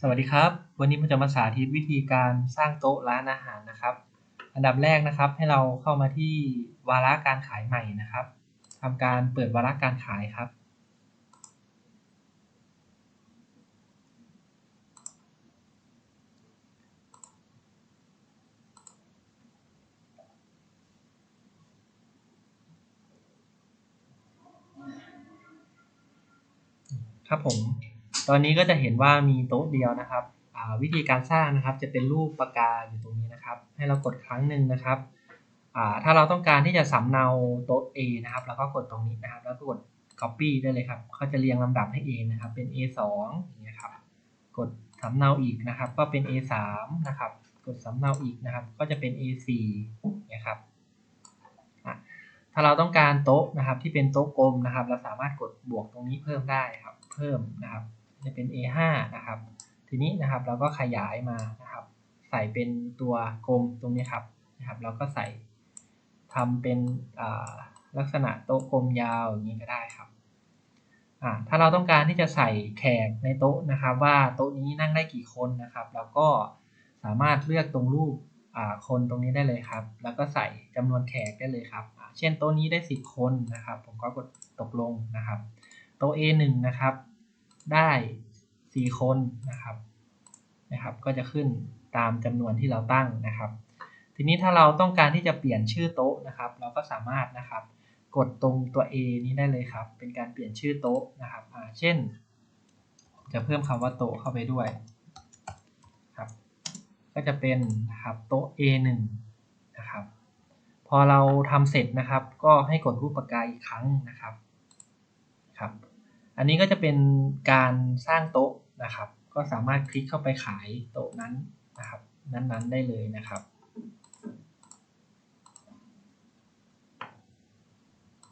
สวัสดีครับ วันนี้ผมจะมาสาธิตวิธีการสร้างโต๊ะร้านอาหารนะครับ อันดับแรกนะครับ ให้เราเข้ามาที่วาระการขายใหม่นะครับทำการเปิดวาระการขายครับ ครับผม ตอนนี้ก็จะเห็นว่ามีโต๊ะเดียวนะครับวิธีการสร้างนะครับจะเป็นรูปปากกาอยู่ตรงนี้นะครับ ให้เรากดครั้งหนึ่งนะครับถ้าเราต้องการที่จะสำเนาโต๊ะ A นะครับเราก็กดตรงนี้นะครับ แล้วก็กด copy ได้เลยครับเขาจะเรียงลำดับให้เอนะครับ เป็น A2 อย่างเงี้ยครับ กดสำเนาอีกนะครับ ก็เป็น A3 นะครับ กดสำเนาอีกนะครับ ก็จะเป็น A4 นะครับถ้าเราต้องการโต๊ะนะครับ ที่เป็นโต๊ะกลมนะครับ เราสามารถกดบวกตรงนี้เพิ่มได้ครับ เพิ่มนะครับ จะเป็น A5 นะครับ ทีนี้นะครับเราก็ขยายมานะครับ ใส่เป็นตัวกลมตรงนี้ครับนะครับ เราก็ใส่ทำเป็นลักษณะโต๊ะกลมยาวอย่างนี้ก็ได้ครับถ้าเราต้องการที่จะใส่แขกในโต๊ะนะครับ ว่าโต๊ะนี้นั่งได้กี่คนนะครับเราก็สามารถเลือกตรงรูปคนตรงนี้ได้เลยครับ แล้วก็ใส่จำนวนแขกได้เลยครับ เช่นโต๊ะนี้ได้ 10 คนนะครับ ผมก็กดตกลงนะครับ โต๊ะ A1 นะครับ ได้ 4 คนนะครับนะครับ ก็จะขึ้นตามจำนวนที่เราตั้งนะครับ ทีนี้ถ้าเราต้องการที่จะเปลี่ยนชื่อโต๊ะนะครับ เราก็สามารถนะครับ กดตรงตัว A นี้ได้เลยครับ เป็นการเปลี่ยนชื่อโต๊ะนะครับเช่น จะเพิ่มคำว่าโต๊ะเข้าไปด้วยครับ ก็จะเป็นนะครับโต๊ะ A1 นะครับพอเราทำเสร็จนะครับ ก็ให้กดรูปปากกาอีกครั้งนะครับครับ อันนี้ก็จะเป็นการสร้างโต๊ะนะครับ ก็สามารถคลิกเข้าไปขายโต๊ะนั้นนะครับ นั้นๆได้เลยนะครับ